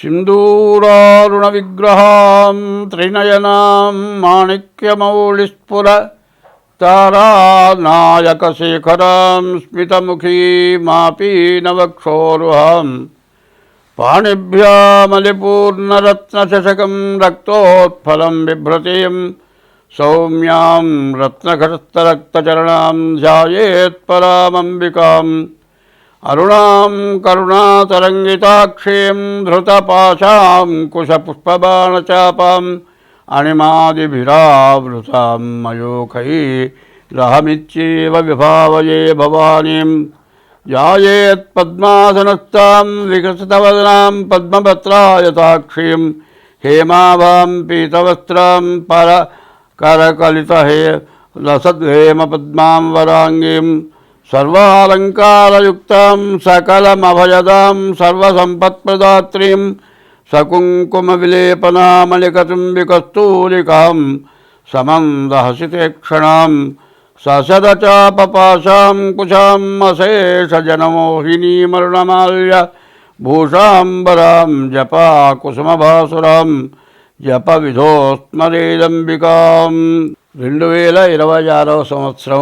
सिन्दूरारुणविग्रहां त्रिनयनां माणिक्यमौलिस्फुर तारानायकशेखरां स्मितमुखीमापीनवक्षोरुहाम् पाणिभ्यामलिपूर्णरत्नशशकं रक्तोत्फलं बिभ्रतीं सौम्यां रत्नघटस्थरक्तचरणां ध्यायेत्परामम्बिकाम् अरुणां करुणातरङ्गिताक्षीं धृतपाशां कुशपुष्पबाणचापाम् अणिमादिभिरावृतां मयूखैरहमित्येव विभावये भवानीं ध्यायेत्पद्मासनस्तां विकसितवदनां पद्मपत्रायताक्षीं हेमाभां पीतवस्त्रां पर करकलितहे लसद्हेमपद्मां वराङ्गीं सर्वालङ्कारयुक्तां सकलमभयदां सर्वसम्पत्प्रदात्रीं सकुङ्कुमविलेपनामलिकचुम्बिकस्तूलिकां समन्दहसिते क्षणां ससदचापपाशां कुशाम् अशेषजनमोहिनीमरुणमाल्य भूषाम्बरां जपा कुसुमभासुरां జప విధోస్మరేదంబికాం రెండు వేల ఇరవై ఆరవ సంవత్సరం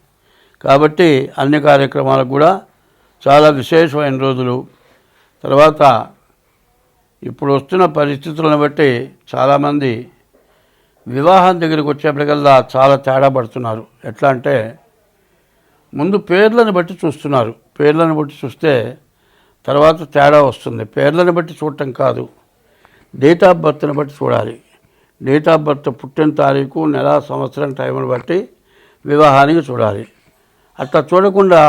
కాబట్టి అన్ని కార్యక్రమాలకు కూడా చాలా విశేషమైన రోజులు. తర్వాత ఇప్పుడు వస్తున్న పరిస్థితులను బట్టి చాలామంది వివాహం దగ్గరికి వచ్చేప్పటికల్లా చాలా తేడా పడుతున్నారు. ఎట్లా అంటే ముందు పేర్లను బట్టి చూస్తున్నారు. పేర్లను బట్టి చూస్తే తర్వాత తేడా వస్తుంది. పేర్లను బట్టి చూడటం కాదు. డేట్ ఆఫ్ బర్త్ని బట్టి చూడాలి. డేట్ ఆఫ్ బర్త్ పుట్టిన తారీఖు నెల సంవత్సరం టైంని బట్టి వివాహానికి చూడాలి. అట్లా చూడకుండా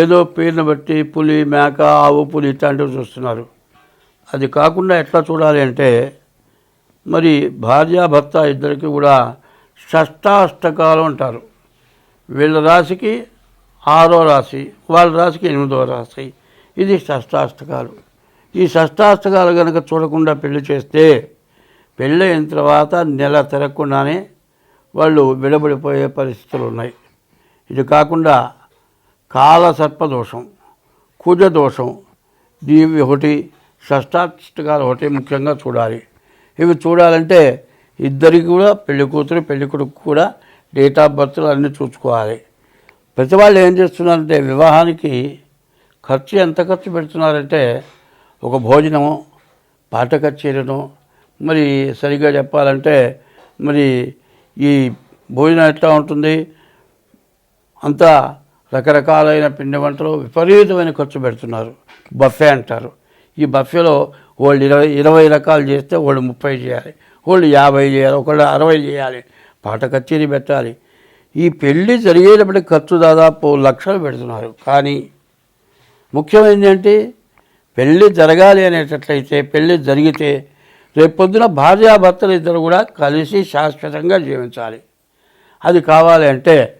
ఏదో పేరును బట్టి పులి మేక ఆవు పులి ఇట్లాంటివి చూస్తున్నారు. అది కాకుండా ఎట్లా చూడాలి అంటే మరి భార్యాభర్త ఇద్దరికి కూడా షష్టాష్టకాలు అంటారు. వీళ్ళ రాశికి ఆరో రాశి వాళ్ళ రాశికి ఎనిమిదో రాశి. ఇది షష్టాష్టకాలు. ఈ షష్టాష్టకాలు కనుక చూడకుండా పెళ్ళి చేస్తే పెళ్ళి అయిన తర్వాత నెల తిరగకుండానే వాళ్ళు విడబడిపోయే పరిస్థితులు ఉన్నాయి. ఇది కాకుండా కాల కాలసర్పదోషం కుజదోషం దీవి ఒకటి షష్టాష్టకాలు ఒకటి ముఖ్యంగా చూడాలి. ఇవి చూడాలంటే ఇద్దరికి కూడా పెళ్ళి కూతురు పెళ్ళి కొడుకు కూడా డేట్ ఆఫ్ బర్త్లు అన్నీ చూసుకోవాలి. ప్రతి వాళ్ళు ఏం చేస్తున్నారంటే వివాహానికి ఖర్చు ఎంత ఖర్చు పెడుతున్నారంటే ఒక భోజనము పాట కచేరీను మరి సరిగ్గా చెప్పాలంటే మరి ఈ భోజనం ఎట్లా ఉంటుంది అంతా రకరకాలైన పిండి వంటలు విపరీతమైన ఖర్చు పెడుతున్నారు. బఫే అంటారు. ఈ బఫేలో వాళ్ళు ఇరవై ఇరవై రకాలు చేస్తే వాళ్ళు ముప్పై చేయాలి. వాళ్ళు యాభై చేయాలి ఒకళ్ళు అరవై చేయాలి. పాట కచేరీ పెట్టాలి. ఈ పెళ్ళి జరిగేటప్పటికి ఖర్చు దాదాపు లక్షలు పెడుతున్నారు. కానీ ముఖ్యమైనది ఏంటి? పెళ్ళి జరగాలి అనేటట్లయితే పెళ్ళి జరిగితే రేపొద్దున భార్యాభర్తలు ఇద్దరు కూడా కలిసి శాశ్వతంగా జీవించాలి. అది కావాలి అంటే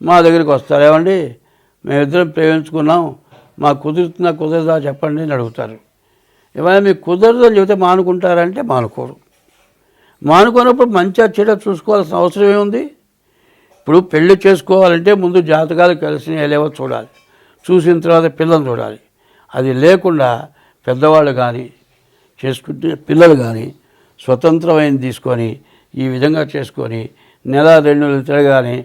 మా దగ్గరికి వస్తారు. ఏమండి? మేమిద్దరం ప్రేమించుకున్నాం. మాకు కుదురుతుందా కుదరదా చెప్పండి అని అడుగుతారు. ఏమైనా మీకు కుదరదో చెబితే మానుకుంటారంటే మానుకోరు. మానుకున్నప్పుడు మంచిగా చెడ చూసుకోవాల్సిన అవసరం ఏముంది? ఇప్పుడు పెళ్ళి చేసుకోవాలంటే ముందు జాతకాలు కలిసి లేవో చూడాలి. చూసిన తర్వాత పిల్లలు చూడాలి. అది లేకుండా పెద్దవాళ్ళు కానీ చేసుకుంటే పిల్లలు కానీ స్వతంత్రమైన తీసుకొని ఈ విధంగా చేసుకొని నెల రెండు నెలలు తిరగానే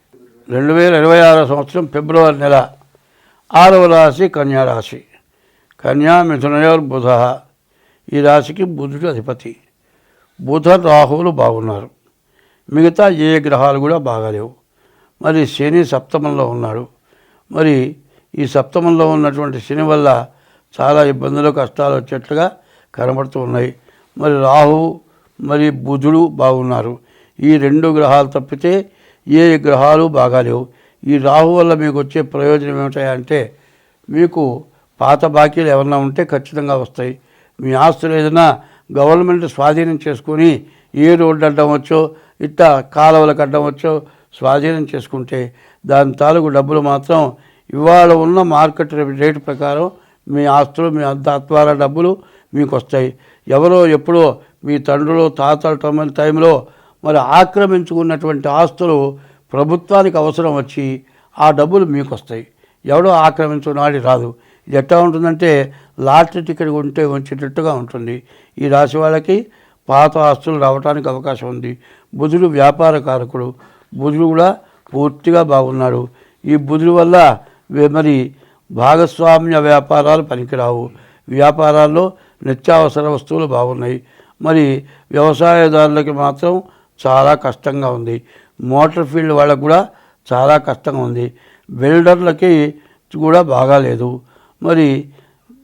రెండు వేల ఇరవై ఆరో సంవత్సరం ఫిబ్రవరి నెల ఆరవ రాశి కన్యా రాశి. కన్యా మిథునయోర్ బుధ. ఈ రాశికి బుధుడు అధిపతి. బుధ రాహువులు బాగున్నారు. మిగతా ఏ గ్రహాలు కూడా బాగాలేవు. మరి శని సప్తమంలో ఉన్నాడు. మరి ఈ సప్తమంలో ఉన్నటువంటి శని వల్ల చాలా ఇబ్బందులు కష్టాలు వచ్చేట్లుగా కనబడుతూ ఉన్నాయి. మరి రాహువు మరి బుధుడు బాగున్నారు. ఈ రెండు గ్రహాలు తప్పితే ఏ గ్రహాలు బాగాలేవు. ఈ రాహు వల్ల మీకు వచ్చే ప్రయోజనం ఏమిటాయంటే మీకు పాత బాకీలు ఏమన్నా ఉంటే ఖచ్చితంగా వస్తాయి. మీ ఆస్తులు ఏదైనా గవర్నమెంట్ స్వాధీనం చేసుకొని ఏ రోడ్డు అడ్డం వచ్చో ఇట్లా కాలువలకు అడ్డం వచ్చో స్వాధీనం చేసుకుంటే దాని తాలూకు డబ్బులు మాత్రం ఇవాళ ఉన్న మార్కెట్ రేటు ప్రకారం మీ ఆస్తులు మీ ద్వారా డబ్బులు మీకు వస్తాయి ఎవరో ఎప్పుడో మీ తండ్రులు తాతల టైంలో మరి ఆక్రమించుకున్నటువంటి ఆస్తులు ప్రభుత్వానికి అవసరం వచ్చి ఆ డబ్బులు మీకు వస్తాయి ఎవడో ఆక్రమించుకున్నాడు రాదు. ఇది ఎట్లా ఉంటుందంటే లాటరీ టికెట్ ఉంటే వచ్చేటట్టుగా ఉంటుంది. ఈ రాశి వాళ్ళకి పాత ఆస్తులు రావడానికి అవకాశం ఉంది. బుధుడు వ్యాపార కారకుడు. బుధుడు కూడా పూర్తిగా బాగున్నాడు. ఈ బుధుడు వల్ల మరి భాగస్వామ్య వ్యాపారాలు పనికిరావు. వ్యాపారాల్లో నిత్యావసర వస్తువులు బాగున్నాయి. మరి వ్యవసాయదారులకి మాత్రం చాలా కష్టంగా ఉంది. మోటార్ ఫీల్డ్ వాళ్ళకు కూడా చాలా కష్టంగా ఉంది. బిల్డర్లకి కూడా బాగాలేదు మరి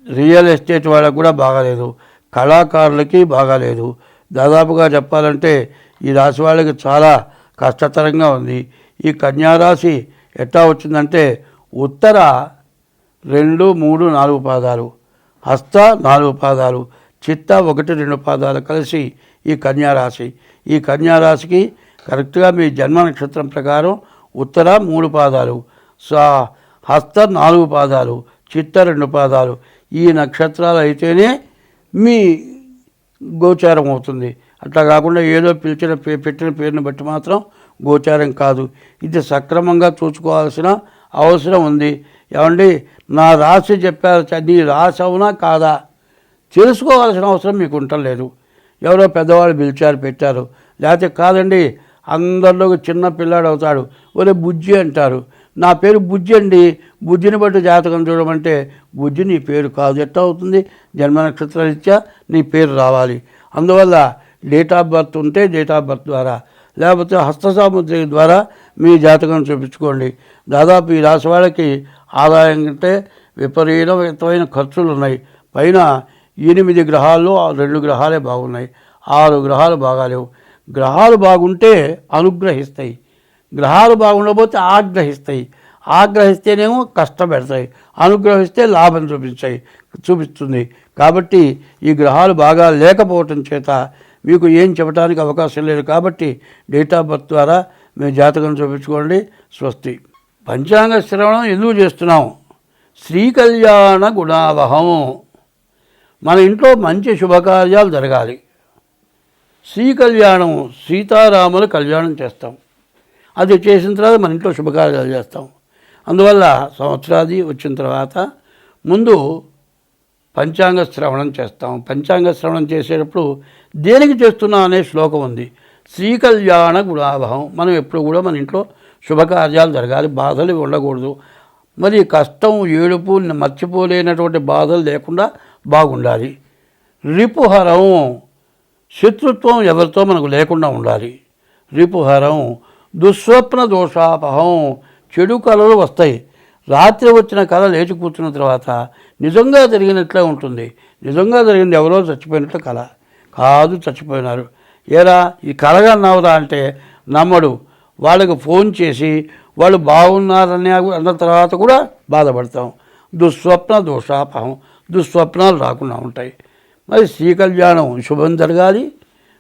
రియల్ ఎస్టేట్ వాళ్ళకు కూడా బాగాలేదు కళాకారులకి బాగాలేదు దాదాపుగా చెప్పాలంటే ఈ రాశి వాళ్ళకి చాలా కష్టతరంగా ఉంది. ఈ కన్యారాశి ఎట్లా వచ్చిందంటే ఉత్తర రెండు మూడు నాలుగు పాదాలు హస్త నాలుగు పాదాలు చిత్త ఒకటి రెండు పాదాలు కలిసి ఈ కన్యారాశి ఈ కన్యారాశికి కరెక్ట్గా మీ జన్మ నక్షత్రం ప్రకారం ఉత్తర మూడు పాదాలు సా హస్త నాలుగు పాదాలు చిత్త రెండు పాదాలు. ఈ నక్షత్రాలు అయితేనే మీ గోచారం అవుతుంది. అట్లా కాకుండా ఏదో పిలిచిన పే- పెట్టిన పేరుని బట్టి మాత్రం గోచారం కాదు. ఇది సక్రమంగా చూసుకోవాల్సిన అవసరం ఉంది. ఏమండి? నా రాశి చెప్పారు నీ రాశి అవునా కాదా? తెలుసుకోవాల్సిన అవసరం మీకు ఉండలేదు ఎవరో పెద్దవాళ్ళు పిలిచారు పెట్టారు. లేకపోతే కాదండి అందరిలో చిన్న పిల్లాడు అవుతాడు. ఒరే బుజ్జి అంటారు. నా పేరు బుజ్జి అండి. బుజ్జిని బట్టి జాతకం చూడమంటే బుజ్జి నీ పేరు కాదు. ఎట్లా అవుతుంది? జన్మ నక్షత్ర రీత్యా నీ పేరు రావాలి. అందువల్ల డేట్ ఆఫ్ బర్త్ ఉంటే డేట్ ఆఫ్ బర్త్ ద్వారా లేకపోతే హస్తసాముద్రిక ద్వారా మీ జాతకం చూపించుకోండి. దాదాపు ఈ రాశి వాళ్ళకి ఆదాయం కంటే విపరీతమైన ఖర్చులు ఉన్నాయి. పైన ఎనిమిది గ్రహాల్లో రెండు గ్రహాలే బాగున్నాయి. ఆరు గ్రహాలు బాగాలేవు. గ్రహాలు బాగుంటే అనుగ్రహిస్తాయి. గ్రహాలు బాగుండకపోతే ఆగ్రహిస్తాయి. ఆగ్రహిస్తేనేమో కష్టపెడతాయి. అనుగ్రహిస్తే లాభం చూపించాయి చూపిస్తుంది. కాబట్టి ఈ గ్రహాలు బాగా లేకపోవటం చేత మీకు ఏం చెప్పడానికి అవకాశం లేదు. కాబట్టి డేట్ ఆఫ్ బర్త్ ద్వారా మీ జాతకం చూపించుకోండి. స్వస్తి. పంచాంగ శ్రవణం ఎందుకు చేస్తున్నాం? శ్రీ కళ్యాణ గుణావహం. మన ఇంట్లో మంచి శుభకార్యాలు జరగాలి. శ్రీ కళ్యాణం సీతారాముల కళ్యాణం చేస్తాం. అది చేసిన తర్వాత మన ఇంట్లో శుభకార్యాలు చేస్తాం. అందువల్ల సంవత్సరాది వచ్చిన తర్వాత ముందు పంచాంగ శ్రవణం చేస్తాం. పంచాంగ శ్రవణం చేసేటప్పుడు దేనికి చేస్తున్నాం అనే శ్లోకం ఉంది. శ్రీకళ్యాణ గుణాభావం. మనం ఎప్పుడు కూడా మన ఇంట్లో శుభకార్యాలు జరగాలి. బాధలు ఉండకూడదు. మరి కష్టం ఏడుపు మర్చిపోలేనటువంటి బాధలు లేకుండా బాగుండాలి. రిపుహరం శత్రుత్వం ఎవరితో మనకు లేకుండా ఉండాలి. రిపుహరం దుస్వప్న దోషాపహం చెడు కళలు వస్తాయి. రాత్రి వచ్చిన కళ లేచి కూర్చున్న తర్వాత నిజంగా జరిగినట్లే ఉంటుంది. నిజంగా జరిగింది ఎవరో చచ్చిపోయినట్లు కళ కాదు చచ్చిపోయినారు. ఏరా ఈ కళగా నవ్వదా అంటే నమ్మడు. వాళ్ళకి ఫోన్ చేసి వాళ్ళు బాగున్నారని అన్న తర్వాత కూడా బాధపడతాం. దుస్వప్న దోషాపహం దుస్వప్నాలు రాకుండా ఉంటాయి. మరి శ్రీకళ్యాణం శుభం జరగాలి.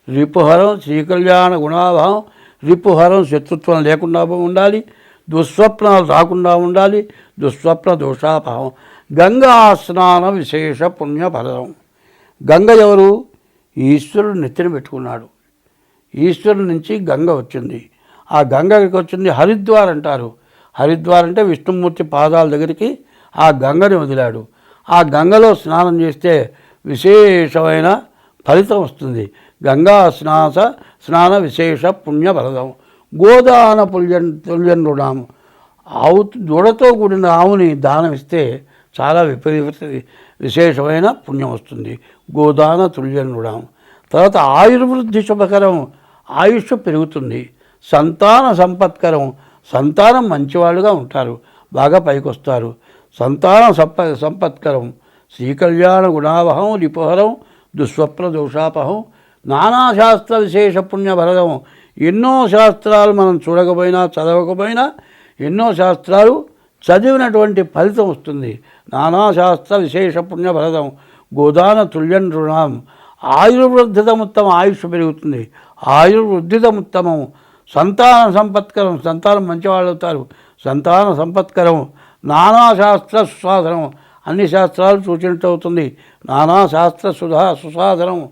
రిపుహరం శ్రీకళ్యాణ గుణాభావం రిపుహరం శత్రుత్వం లేకుండా ఉండాలి. దుస్వప్నాలు రాకుండా ఉండాలి. దుస్వప్న దోషాభావం. గంగా స్నాన విశేష పుణ్యఫలం. గంగ ఎవరు? ఈశ్వరుడు నెత్తిన పెట్టుకున్నాడు. ఈశ్వరుడు నుంచి గంగ వచ్చింది. ఆ గంగ ఎక్కడికి వచ్చింది? హరిద్వార్ అంటారు. హరిద్వార్ అంటే విష్ణుమూర్తి పాదాల దగ్గరికి ఆ గంగని వదిలాడు. ఆ గంగలో స్నానం చేస్తే విశేషమైన ఫలితం వస్తుంది. గంగా స్నాస స్నాన విశేష పుణ్య ఫలదం. గోదాన పుల్యన్ తుల్యన్ ఆవు దూడతో కూడిన ఆవుని దానం ఇస్తే చాలా విపరీత విశేషమైన పుణ్యం వస్తుంది. గోదాన తుల్యన్ తర్వాత ఆయుర్వృద్ధి శుభకరం ఆయుష్ పెరుగుతుంది. సంతాన సంపత్కరం సంతానం మంచివాళ్ళుగా ఉంటారు బాగా పైకొస్తారు. సంతాన సంప సంపత్కరం శ్రీకళ్యాణ గుణావహం రిపుహరం దుస్వప్న దోషాపహం నానాశాస్త్ర విశేష పుణ్యభరదం ఎన్నో శాస్త్రాలు మనం చూడకపోయినా చదవకపోయినా ఎన్నో శాస్త్రాలు చదివినటువంటి ఫలితం వస్తుంది. నానాశాస్త్ర విశేష పుణ్యభరదం గోదాన తుల్యం రుణం. ఆయుర్వృద్ధితముత్తమ ఆయుష్ పెరుగుతుంది. ఆయుర్వృద్ధితముత్తమం సంతాన సంపత్కరం సంతానం మంచివాళ్ళు అవుతారు. సంతాన సంపత్కరం. నానాశాస్త్ర సుశాసనం అన్ని శాస్త్రాలు సూచించవుతుంది అవుతుంది. నానాశాస్త్ర సుధా సుసాధనం.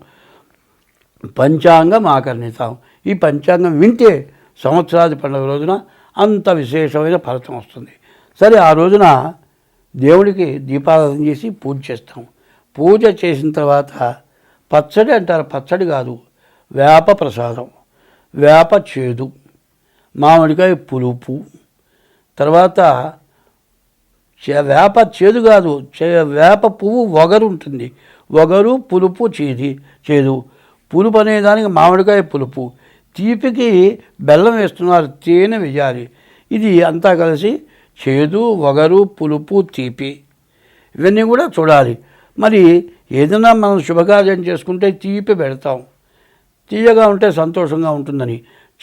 పంచాంగం ఆకర్ణితాం. ఈ పంచాంగం వింటే సంవత్సరాది పండుగ రోజున అంత విశేషమైన ఫలితం వస్తుంది. సరే ఆ రోజున దేవుడికి దీపారాధన చేసి పూజ చేస్తాం. పూజ చేసిన తర్వాత పచ్చడి అంటారు. పచ్చడి కాదు వేప ప్రసాదం వేప చేదు మామిడికాయ పులుపు తర్వాత వేప చేదు కాదు. చే- వేప పువ్వు వగరు ఉంటుంది. వగరు పులుపు చేది చేదు. పులుపు అనేదానికి మామిడికాయ పులుపు. తీపికి బెల్లం వేస్తున్నారు. తేనె వేయాలి. ఇది అంతా కలిసి చేదు వగరు పులుపు తీపి. ఇవన్నీ కూడా చూడాలి. మరి ఏదైనా మనం శుభకార్యం చేసుకుంటే తీపి పెడతాం. తీయగా ఉంటే సంతోషంగా ఉంటుందని.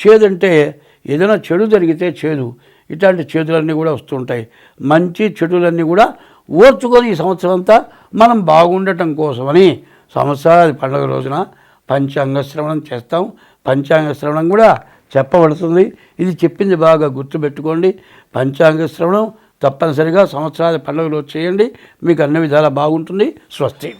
చేదంటే ఏదైనా చెడు జరిగితే చేదు. ఇట్లాంటి చేతులన్నీ కూడా వస్తుంటాయి. మంచి చెడులన్నీ కూడా ఓర్చుకొని ఈ సంవత్సరం అంతా మనం బాగుండటం కోసమని సంవత్సరాది పండుగ రోజున పంచాంగ శ్రవణం చేస్తాం. పంచాంగ శ్రవణం కూడా చెప్పబడుతుంది. ఇది చెప్పింది బాగా గుర్తుపెట్టుకోండి. పంచాంగ శ్రవణం తప్పనిసరిగా సంవత్సరాది పండుగలో చేయండి. మీకు అన్ని విధాలా బాగుంటుంది. స్వస్తి.